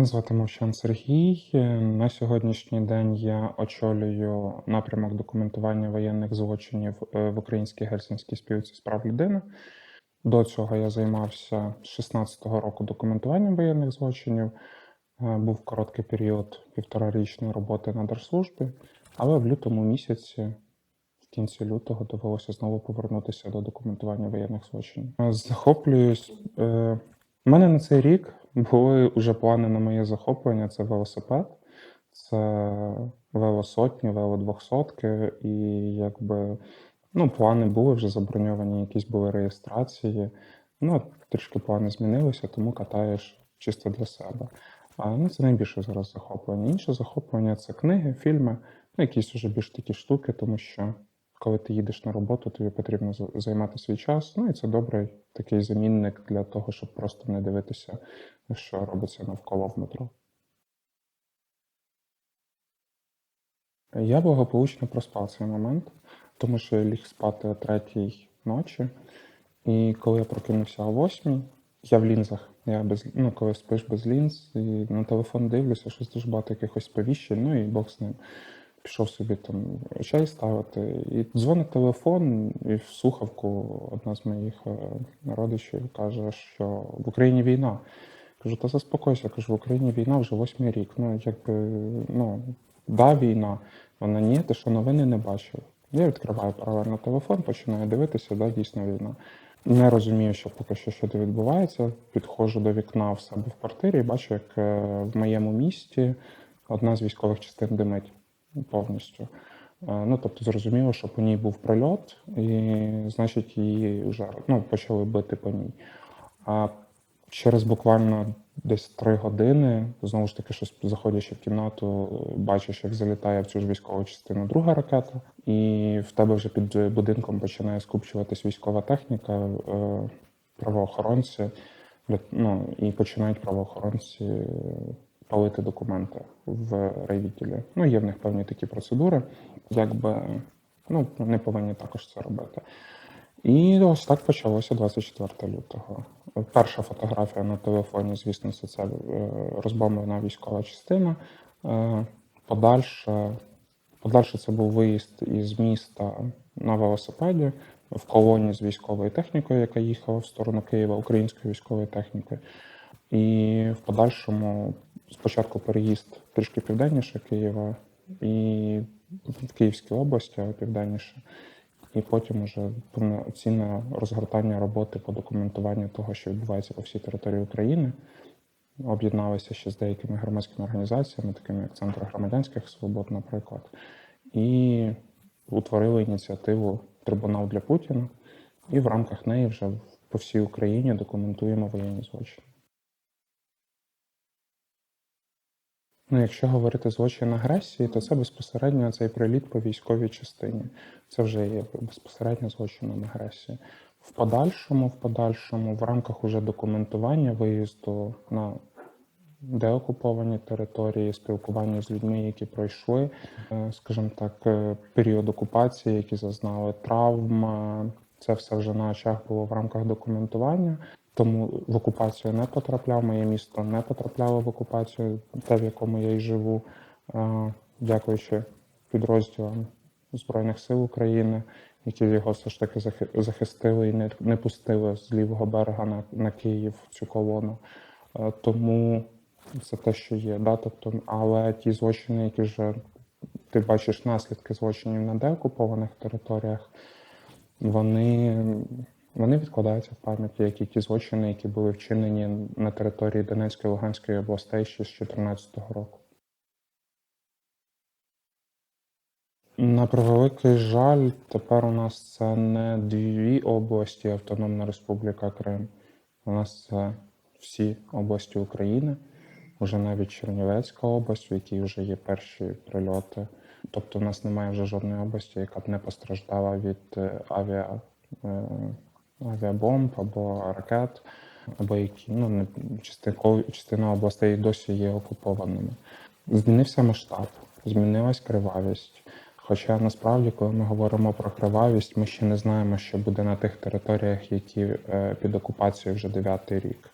Мене звати Мовчан Сергій. На сьогоднішній день я очолюю напрямок документування воєнних злочинів е, в Українській Гельсінській спілці з прав людини. До цього я займався з 16-го року документуванням воєнних злочинів. Е, Був короткий період півторарічної роботи на держслужбі, але в лютому місяці, в кінці лютого, довелося знову повернутися до документування воєнних злочинів. Е, Захоплююсь. У мене на цей рік були вже плани на моє захоплення: це велосипед, це велосотні, велодвохсотки, і якби ну, плани були вже заброньовані, якісь були реєстрації. Ну, трішки плани змінилися, тому катаєш чисто для себе. А ну, це найбільше зараз захоплення. Інше захоплення це книги, фільми, ну, якісь вже більш такі штуки, тому що коли ти їдеш на роботу, тобі потрібно займати свій час. Ну і це добрий такий замінник для того, щоб просто не дивитися, що робиться навколо в метро. Я благополучно проспав цей момент, тому що я ліг спати о третій ночі, і коли я прокинувся о восьмій, я в лінзах. Я без, ну, коли спиш без лінз, і на телефон дивлюся, щось дуже багато якихось сповіщень, ну і Бог з ним. Пішов собі там чай ставити. І дзвонить телефон, і в слухавку одна з моїх е, родичів каже, що в Україні війна. Кажу, та заспокойся, кажу, в Україні війна вже восьмий рік. Ну, якби, ну, да, війна. Вона ні, ти що новини не бачив. Я відкриваю паралельно телефон, починаю дивитися, да, дійсно війна. Не розумію, що поки що що відбувається. Підходжу до вікна в себе в квартирі і бачу, як е, в моєму місті одна з військових частин димить повністю. Е, Ну, тобто зрозуміло, що по ній був прильот, і значить її вже ну, почали бити по ній. А через буквально десь три години, знову ж таки, щось заходячи в кімнату, бачиш, як залітає в цю ж військову частину друга ракета, і в тебе вже під будинком починає скупчуватись військова техніка, е, правоохоронці, ну, і починають правоохоронці палити документи в райвідділі. Ну, є в них певні такі процедури, якби ну, не повинні також це робити. І ось так почалося 24 лютого. Перша фотографія на телефоні, звісно, це, це розбомблена військова частина. Е, Подальше, подальше це був виїзд із міста на велосипеді в колоні з військовою технікою, яка їхала в сторону Києва, української військової техніки. І в подальшому спочатку переїзд трішки південніше Києва і в Київській області, а південніше. І потім уже повноцінне розгортання роботи по документуванню того, що відбувається по всій території України. Об'єдналися ще з деякими громадськими організаціями, такими як Центр громадянських свобод, наприклад, і утворили ініціативу Трибунал для Путіна. І в рамках неї вже по всій Україні документуємо воєнні злочини. Ну, якщо говорити злочин агресії, то це безпосередньо цей приліт по військовій частині. Це вже є безпосередньо злочином агресії. В подальшому, в подальшому, в рамках уже документування виїзду на деокуповані території, спілкування з людьми, які пройшли, е, скажімо так, е, період окупації, які зазнали травм. е, Це все вже на очах було в рамках документування. Тому в окупацію не потрапляв, моє місто не потрапляло в окупацію, те, в якому я й живу, дякуючи підрозділам Збройних сил України, які його все ж таки захистили і не, не пустили з лівого берега на, на Київ цю колону. Тому це те, що є. Да? Тобто, але ті злочини, які вже ти бачиш наслідки злочинів на деокупованих територіях, вони, вони відкладаються в пам'яті, як і ті злочини, які були вчинені на території Донецької Луганської областей ще з 2014 року. На превеликий жаль, тепер у нас це не дві області Автономна Республіка Крим. У нас це всі області України, вже навіть Чернівецька область, в якій вже є перші прильоти. Тобто, у нас немає вже жодної області, яка б не постраждала від е, авіа, е, авіабомб або ракет, або які ну, частина областей досі є окупованими. Змінився масштаб, змінилась кривавість. Хоча насправді, коли ми говоримо про кривавість, ми ще не знаємо, що буде на тих територіях, які е, під окупацією вже дев'ятий рік.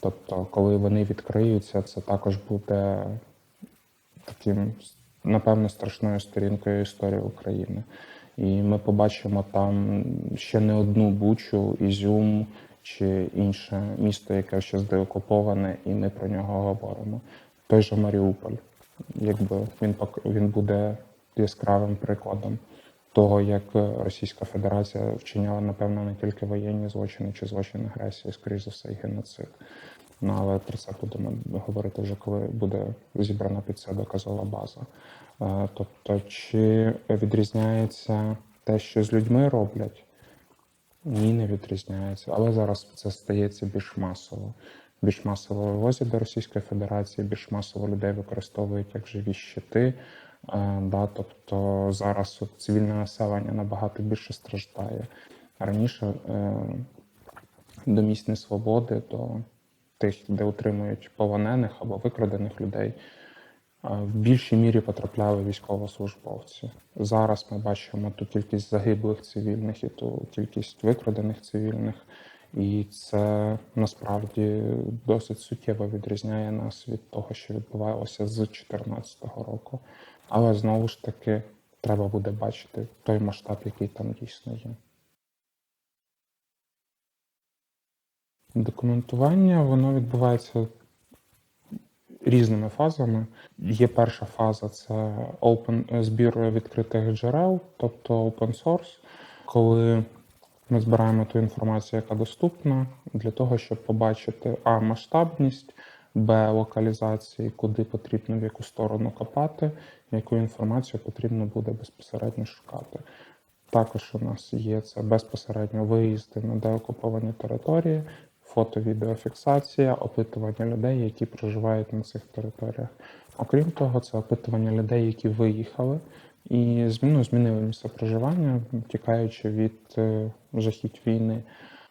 Тобто, коли вони відкриються, це також буде таким, напевно, страшною сторінкою історії України. І ми побачимо там ще не одну Бучу, Ізюм чи інше місто, яке ще деокуповане, і ми про нього говоримо. Той же Маріуполь, якби він він буде яскравим прикладом того, як Російська Федерація вчиняла, напевно, не тільки воєнні злочини чи злочини агресії, скоріш за все, і геноцид. Ну, але про це будемо говорити вже, коли буде зібрана під це доказова база. Е, Тобто, чи відрізняється те, що з людьми роблять? Ні, не відрізняється. Але зараз це стається більш масово. Більш масово вивозять до Російської Федерації, більш масово людей використовують як живі щити. Е, Да, тобто зараз от цивільне населення набагато більше страждає. Раніше е, до місць несвободи, до тих, де утримують полонених або викрадених людей, в більшій мірі потрапляли військовослужбовці. Зараз ми бачимо ту кількість загиблих цивільних і ту кількість викрадених цивільних, і це насправді досить суттєво відрізняє нас від того, що відбувалося з 2014 року. Але знову ж таки треба буде бачити той масштаб, який там дійсно є. Документування воно відбувається різними фазами. Є перша фаза це open, збір відкритих джерел, тобто open source, коли ми збираємо ту інформацію, яка доступна, для того, щоб побачити а масштабність, б локалізації, куди потрібно в яку сторону копати, яку інформацію потрібно буде безпосередньо шукати. Також у нас є це безпосередньо виїзди на деокуповані території, фото-відеофіксація, опитування людей, які проживають на цих територіях. Окрім того, це опитування людей, які виїхали і зміну змінили місце проживання, тікаючи від е, жахіть війни.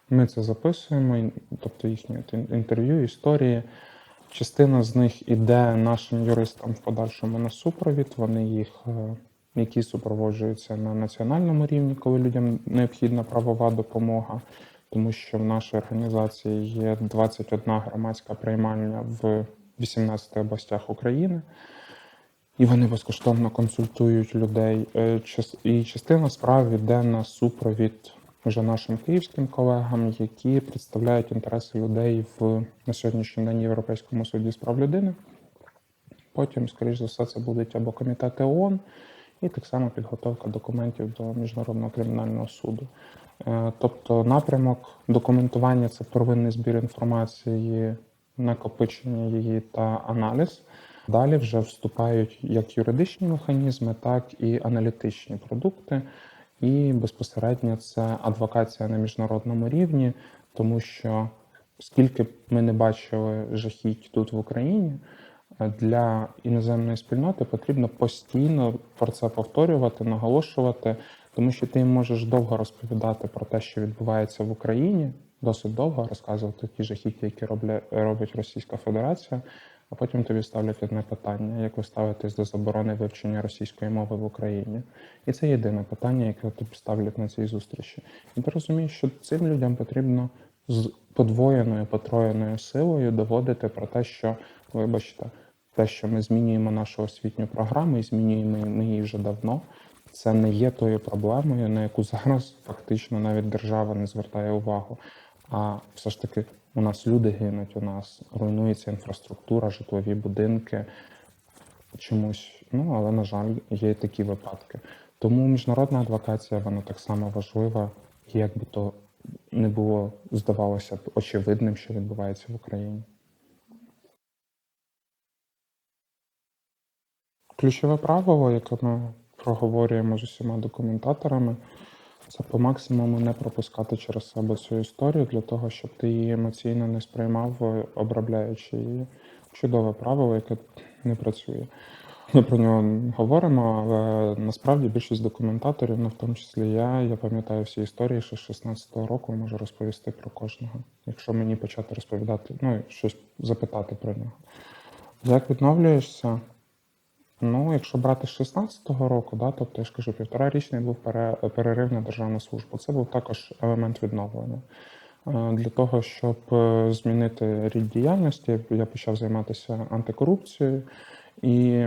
Ми це записуємо, тобто їхні інтерв'ю, історії. Частина з них іде нашим юристам в подальшому на супровід. Вони їх, е, які супроводжуються на національному рівні, коли людям необхідна правова допомога, тому що в нашій організації є 21 громадська приймальня в 18 областях України. І вони безкоштовно консультують людей. Е, І частина справ йде на супровід вже нашим київським колегам, які представляють інтереси людей в на сьогоднішній день Європейському суді з прав людини. Потім, скоріш за все, це будуть або комітети ООН, і так само підготовка документів до Міжнародного кримінального суду. Е, Тобто напрямок документування це первинний збір інформації, накопичення її та аналіз. Далі вже вступають як юридичні механізми, так і аналітичні продукти. І безпосередньо це адвокація на міжнародному рівні, тому що скільки б ми не бачили жахіть тут в Україні, для іноземної спільноти потрібно постійно про це повторювати, наголошувати, тому що ти можеш довго розповідати про те, що відбувається в Україні, досить довго розказувати ті жахіття, які робля, робить Російська Федерація. А потім тобі ставлять одне питання: як ви ставитесь до заборони вивчення російської мови в Україні? І це єдине питання, яке тобі ставлять на цій зустрічі. І ти розумієш, що цим людям потрібно з подвоєною, потроєною силою доводити про те, що, вибачте, те, що ми змінюємо нашу освітню програму і змінюємо ми її вже давно. Це не є тою проблемою, на яку зараз фактично навіть держава не звертає увагу. А все ж таки у нас люди гинуть, у нас руйнується інфраструктура, житлові будинки чомусь. Ну але на жаль, є такі випадки. Тому міжнародна адвокація вона так само важлива, як би то не було здавалося б очевидним, що відбувається в Україні. Ключове правило, яке ми проговорюємо з усіма документаторами, це по максимуму не пропускати через себе цю історію для того, щоб ти її емоційно не сприймав, обробляючи її. Чудове правило, яке не працює. Ми про нього говоримо, але насправді більшість документаторів, ну в тому числі я, я пам'ятаю всі історії, що з 16-го року можу розповісти про кожного, якщо мені почати розповідати, ну щось запитати про нього. Як відновлюєшся? Ну, якщо брати з 16-го року, да, тобто я ж кажу, півторарічний був пере- перерив на державну службу. Це був також елемент відновлення. Е, Для того, щоб е, змінити рід діяльності, я почав займатися антикорупцією, і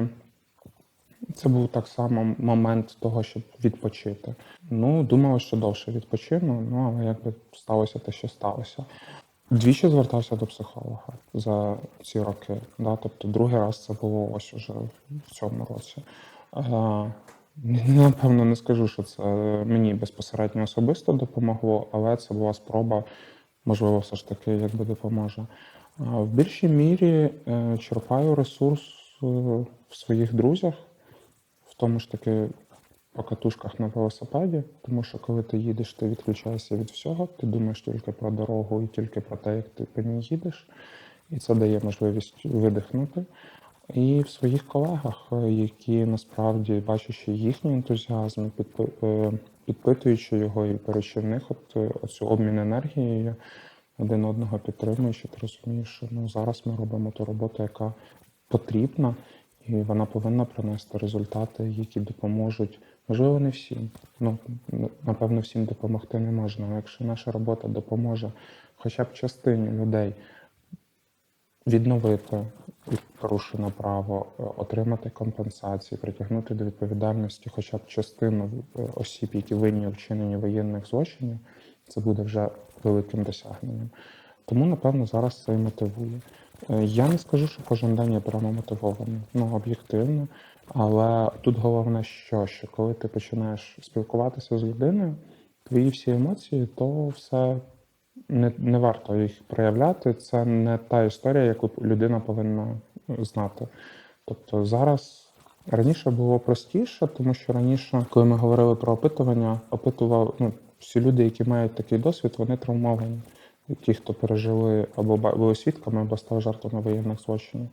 це був так само момент того, щоб відпочити. Ну, думав, що довше відпочину, ну але якби сталося те, що сталося. Двічі звертався до психолога за ці роки. Да? Тобто, другий раз це було ось уже в цьому році. Напевно, не скажу, що це мені безпосередньо особисто допомогло, але це була спроба, можливо, все ж таки якби допоможе. В більшій мірі е, черпаю ресурс е, в своїх друзях, в тому ж таки по катушках на велосипеді, тому що коли ти їдеш, ти відключаєшся від всього, ти думаєш тільки про дорогу і тільки про те, як ти по ній їдеш, і це дає можливість видихнути. І в своїх колегах, е, які насправді бачачи їхній ентузіазм, е, підпитуючи його і беручи в них от, е, оцю обмін енергією, один одного підтримуючи, ти розумієш, що ну, зараз ми робимо ту роботу, яка потрібна, і вона повинна принести результати, які допоможуть. Можливо, не всім. Ну, напевно, всім допомогти не можна. Але якщо наша робота допоможе хоча б частині людей відновити порушене право, е, отримати компенсації, притягнути до відповідальності хоча б частину е, осіб, які винні у вчиненні воєнних злочинів, це буде вже великим досягненням. Тому, напевно, зараз це і мотивує. Е, Я не скажу, що кожен день я прямо мотивований, ну об'єктивно. Але тут головне, що, що коли ти починаєш спілкуватися з людиною, твої всі емоції, то все не, не варто їх проявляти. Це не та історія, яку людина повинна знати. Тобто зараз раніше було простіше, тому що раніше, коли ми говорили про опитування, опитував ну, всі люди, які мають такий досвід, вони травмовані. Ті, хто пережили або були свідками, або стали жертвами воєнних злочинів.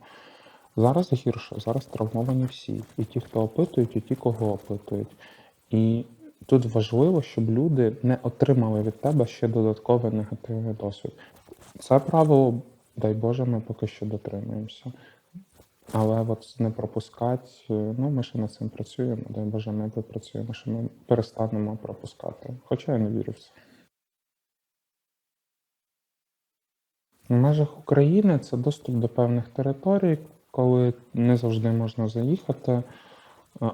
Зараз гірше, зараз травмовані всі. І ті, хто опитують, і ті, кого опитують. І тут важливо, щоб люди не отримали від тебе ще додатковий негативний досвід. Це правило, дай Боже, ми поки що дотримуємося. Але от не пропускати, ну ми ще над цим працюємо, дай Боже, ми попрацюємо, що ми перестанемо пропускати. Хоча я не вірю в це. В межах України це доступ до певних територій, коли не завжди можна заїхати е,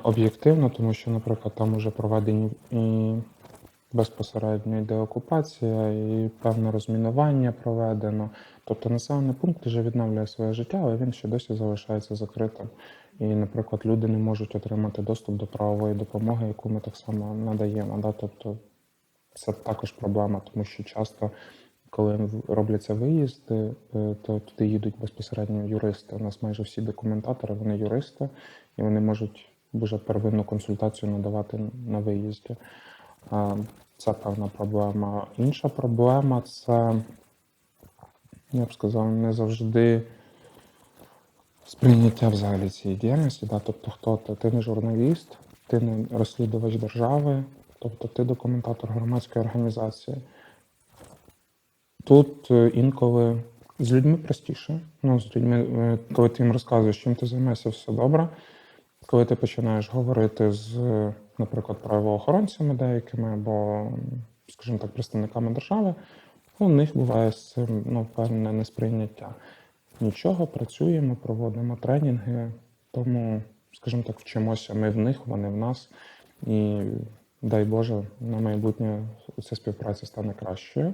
об'єктивно, тому що, наприклад, там вже проведені і безпосередньо йде окупація, і певне розмінування проведено. Тобто населений пункт вже відновлює своє життя, але він ще досі залишається закритим. І, наприклад, люди не можуть отримати доступ до правової допомоги, яку ми так само надаємо. Да? Тобто це також проблема, тому що часто, коли робляться виїзди, е, то туди їдуть безпосередньо юристи. У нас майже всі документатори, вони юристи, і вони можуть вже первинну консультацію надавати на виїзді. Це певна проблема. Інша проблема це, я б сказав, не завжди сприйняття взагалі цієї діяльності. Да? Тобто, хто ти? Ти не журналіст, ти не розслідувач держави, тобто ти документатор громадської організації. Тут е, інколи з людьми простіше. Ну, з людьми, е, коли ти їм розказуєш, чим ти займаєшся, все добре. Коли ти починаєш говорити з, наприклад, правоохоронцями деякими або, скажімо так, представниками держави, у них буває ну, певне несприйняття. Нічого, працюємо, проводимо тренінги, тому, скажімо так, вчимося ми в них, вони в нас. І дай Боже, на майбутнє ця співпраця стане кращою.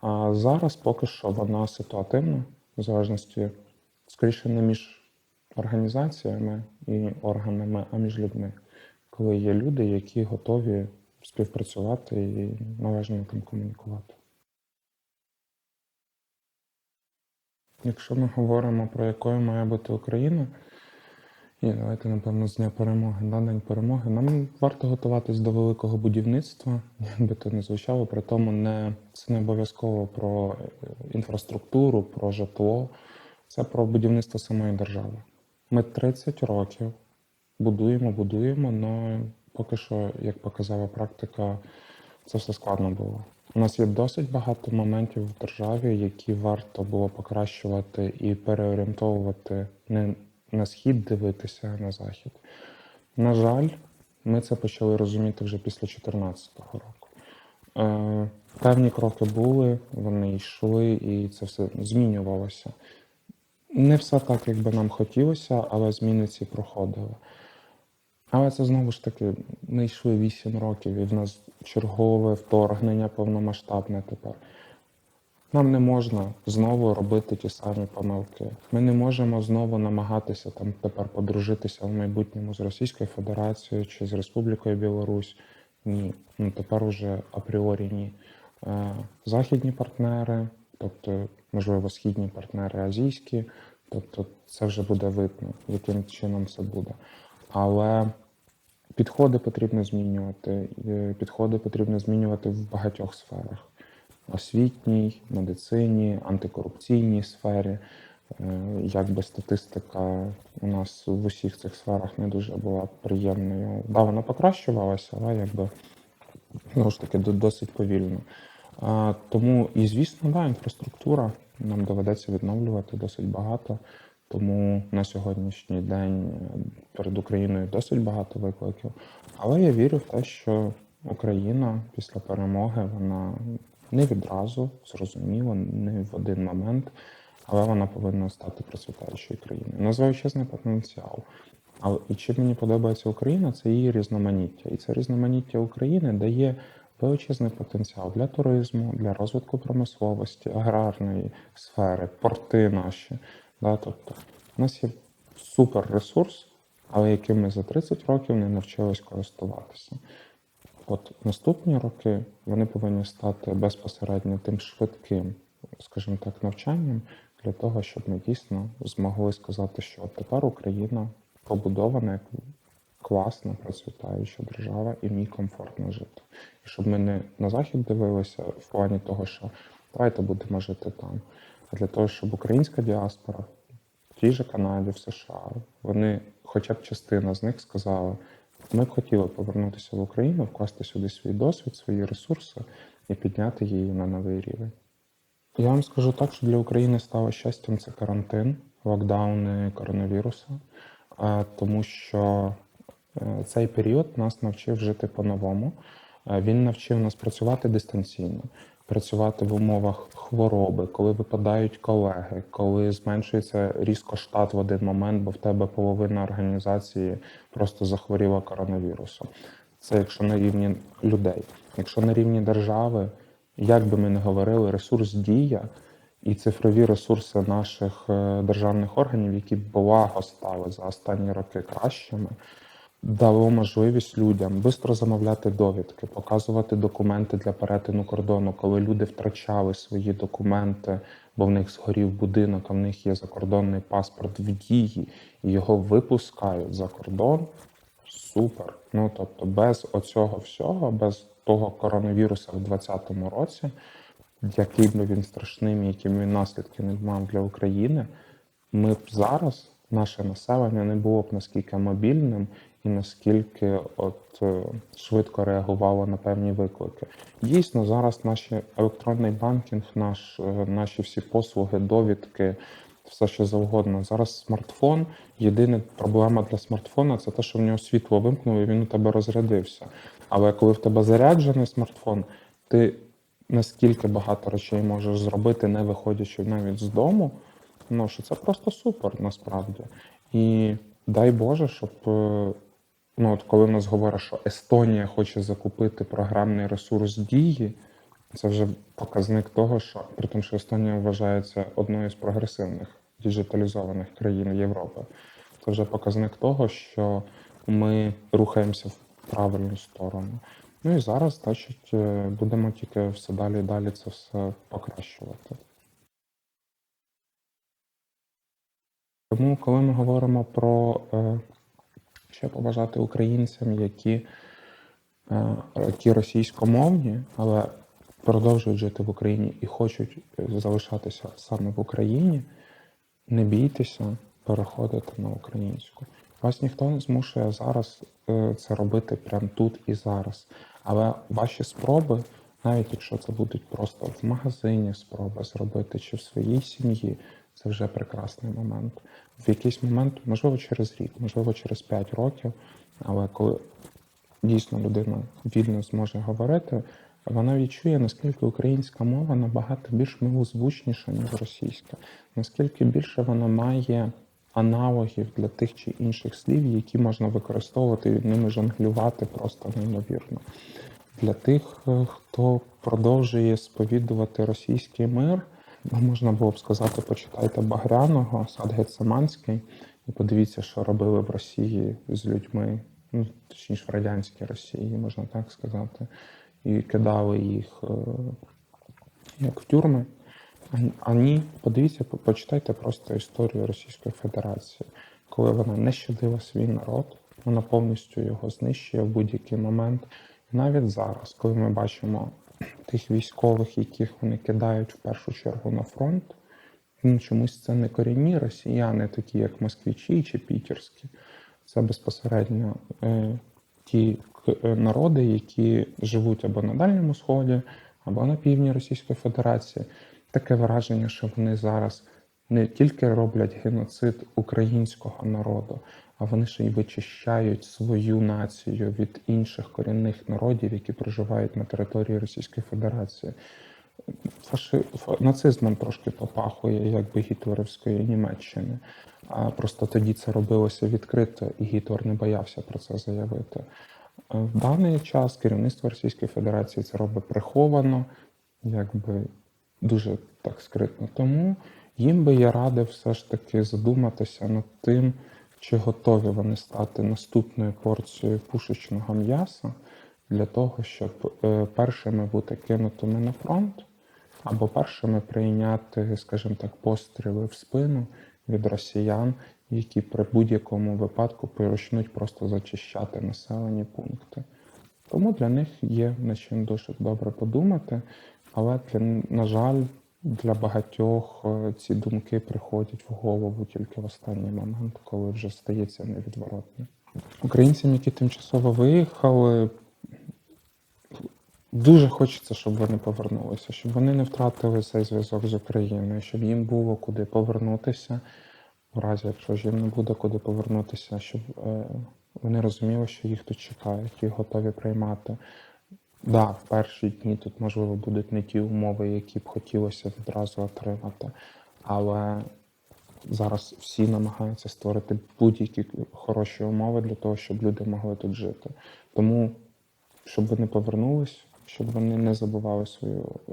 А зараз поки що вона ситуативна, в залежності, скоріше, не між організаціями і органами, а між людьми. Коли є люди, які готові співпрацювати і належно там комунікувати. Якщо ми говоримо про якою має бути Україна, і давайте, напевно, з Дня перемоги, на День перемоги, нам варто готуватись до великого будівництва, як би то не звучало, при тому не, це не обов'язково про е, інфраструктуру, про житло, це про будівництво самої держави. Ми 30 років будуємо, будуємо, але поки що, як показала практика, це все складно було. У нас є досить багато моментів в державі, які варто було покращувати і переорієнтовувати не на схід дивитися, на захід. На жаль, ми це почали розуміти вже після 2014 року. Е, Певні кроки були, вони йшли, і це все змінювалося. Не все так, як би нам хотілося, але зміни ці проходили. Але це знову ж таки, ми йшли 8 років, і в нас чергове вторгнення повномасштабне тепер. Нам не можна знову робити ті самі помилки. Ми не можемо знову намагатися там тепер подружитися в майбутньому з Російською Федерацією чи з Республікою Білорусь. Ні, ну тепер уже апріорі ні. Е, Західні партнери, тобто, можливо, східні партнери азійські, тобто це вже буде видно, яким чином це буде. Але підходи потрібно змінювати. Підходи потрібно змінювати в багатьох сферах освітній, медицині, антикорупційній сфері. Е, Якби статистика у нас в усіх цих сферах не дуже була приємною. Да, вона покращувалася, але якби знову ж таки досить повільно. Тому і звісно, да, інфраструктура нам доведеться відновлювати досить багато. Тому на сьогоднішній день е, перед Україною досить багато викликів. Але я вірю в те, що Україна після перемоги вона не відразу зрозуміло, не в один момент, але вона повинна стати процвітаючою країною. У нас величезний потенціал. Але і чим мені подобається Україна, це її різноманіття. І це різноманіття України дає величезний потенціал для туризму, для розвитку промисловості, аграрної сфери, порти наші. Да? Тобто, у нас є супер ресурс, але яким ми за 30 років не навчились користуватися. От наступні роки вони повинні стати безпосередньо тим швидким, скажімо так, навчанням для того, щоб ми дійсно змогли сказати, що тепер Україна побудована як класна, процвітаюча держава, і в ній комфортно жити. І щоб ми не на захід дивилися в плані того, що давайте будемо жити там, а для того, щоб українська діаспора в тій же Канаді, в США, вони, хоча б частина з них сказала, ми б хотіли повернутися в Україну, вкласти сюди свій досвід, свої ресурси і підняти її на новий рівень. Я вам скажу так, що для України стало щастям це карантин, локдауни коронавірусу, тому що е, цей період нас навчив жити по-новому. Він навчив нас працювати дистанційно, працювати в умовах хвороби, коли випадають колеги, коли зменшується різко штат в один момент, бо в тебе половина організації просто захворіла коронавірусом. Це якщо на рівні людей, якщо на рівні держави, як би ми не говорили, ресурс дія і цифрові ресурси наших е, державних органів, які благо стали за останні роки кращими, дало можливість людям швидко замовляти довідки, показувати документи для перетину кордону, коли люди втрачали свої документи, бо в них згорів будинок, а в них є закордонний паспорт в дії, і його випускають за кордон. Супер. Ну тобто, без оцього всього, без того коронавіруса в 2020 році, який би він страшним, б він наслідки не мав для України, ми б зараз, наше населення, не було б наскільки мобільним і наскільки от е, швидко реагувало на певні виклики. Дійсно, зараз наш електронний банкінг, наш, е, наші всі послуги, довідки, все що завгодно. Зараз смартфон. Єдина проблема для смартфона це те, що в нього світло вимкнуло і він у тебе розрядився. Але коли в тебе заряджений смартфон, ти наскільки багато речей можеш зробити, не виходячи навіть з дому, ну що це просто супер насправді. І дай Боже, щоб е, ну, от коли в нас говорять, що Естонія хоче закупити програмний ресурс дії, це вже показник того, що при тому, що Естонія вважається одною з прогресивних діджиталізованих країн Європи. Це вже показник того, що ми рухаємося в правильну сторону. Ну і зараз, значить, е, будемо тільки все далі і далі це все покращувати. Тому, коли ми говоримо про е, що побажати українцям, які, е, які російськомовні, але продовжують жити в Україні і хочуть е, залишатися саме в Україні, не бійтеся переходити на українську. Вас ніхто не змушує зараз е, це робити прямо тут і зараз. Але ваші спроби, навіть якщо це будуть просто в магазині спроби зробити чи в своїй сім'ї, це вже прекрасний момент. В якийсь момент, можливо, через рік, можливо, через 5 років, але коли дійсно людина вільно зможе говорити, вона відчує, наскільки українська мова набагато більш милозвучніша, ніж російська, наскільки більше вона має аналогів для тих чи інших слів, які можна використовувати і ними жонглювати просто неймовірно. Для тих, е, хто продовжує сповідувати російський мир, можна було б сказати, почитайте Багряного, Сад Гецеманський, і подивіться, що робили в Росії з людьми, ну, точніше в радянській Росії, можна так сказати, і кидали їх е, як в тюрми. А- ні, подивіться, почитайте просто історію Російської Федерації, коли вона не щадила свій народ, вона повністю його знищує в будь-який момент. Навіть зараз, коли ми бачимо тих військових, яких вони кидають в першу чергу на фронт, ну, чомусь це не корінні росіяни, такі як москвичі чи пітерські. Це безпосередньо е, ті е, народи, які живуть або на Дальньому Сході, або на півдні Російської Федерації. Таке враження, що вони зараз не тільки роблять геноцид українського народу, а вони ще й вичищають свою націю від інших корінних народів, які проживають на території Російської Федерації. Фаши... Нацизмом трошки попахує, якби гітлерівської Німеччини. А просто тоді це робилося відкрито, і Гітлер не боявся про це заявити. В даний час керівництво Російської Федерації це робить приховано, якби дуже так скритно. Тому їм би я радив все ж таки задуматися над тим, чи готові вони стати наступною порцією пушечного м'яса для того, щоб е, першими бути кинутими на фронт, або першими прийняти, скажімо так, постріли в спину від росіян, які при будь-якому випадку почнуть просто зачищати населені пункти. Тому для них є над чим дуже добре подумати, але для, на жаль, для багатьох е, ці думки приходять в голову тільки в останній момент, коли вже стається невідворотно. Українцям, які тимчасово виїхали, дуже хочеться, щоб вони повернулися, щоб вони не втратили цей зв'язок з Україною, щоб їм було куди повернутися, в разі якщо ж їм не буде куди повернутися, щоб е, вони розуміли, що їх тут чекають, їх готові приймати. Да, в перші дні тут можливо будуть не ті умови, які б хотілося відразу отримати, але зараз всі намагаються створити будь-які хороші умови для того, щоб люди могли тут жити. Тому, щоб вони повернулись, щоб вони не забували свою, е,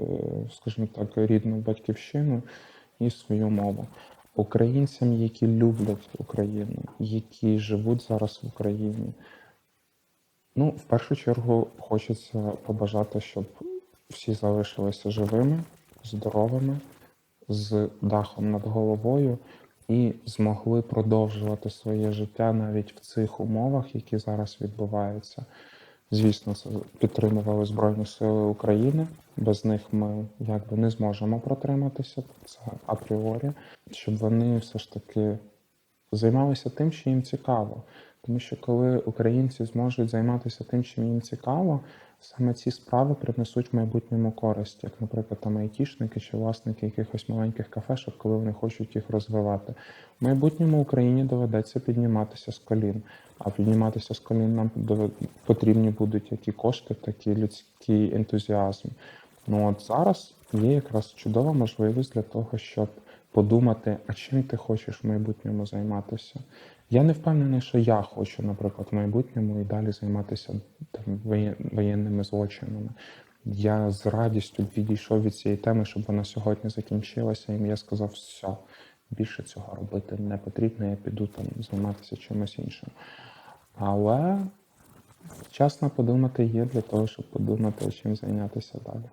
скажімо так, рідну батьківщину і свою мову. Українцям, які люблять Україну, які живуть зараз в Україні, Ну, в першу чергу хочеться побажати, щоб всі залишилися живими, здоровими, з дахом над головою і змогли продовжувати своє життя навіть в цих умовах, які зараз відбуваються. Звісно, це підтримували Збройні Сили України. Без них ми якби не зможемо протриматися, це апріорі, щоб вони все ж таки займалися тим, що їм цікаво. Тому що коли українці зможуть займатися тим, чим їм цікаво, саме ці справи принесуть в майбутньому користь, як, наприклад, там айтішники чи власники якихось маленьких кафешок, коли вони хочуть їх розвивати. В майбутньому Україні доведеться підніматися з колін. А підніматися з колін нам потрібні будуть як і кошти, так і людський ентузіазм. Ну от зараз є якраз чудова можливість для того, щоб подумати, а чим ти хочеш в майбутньому займатися. Я не впевнений, що я хочу, наприклад, в майбутньому і далі займатися там воєнними злочинами. Я з радістю відійшов від цієї теми, щоб вона сьогодні закінчилася, і я сказав, все, більше цього робити не потрібно, я піду там займатися чимось іншим. Але час на подумати є для того, щоб подумати, чим зайнятися далі.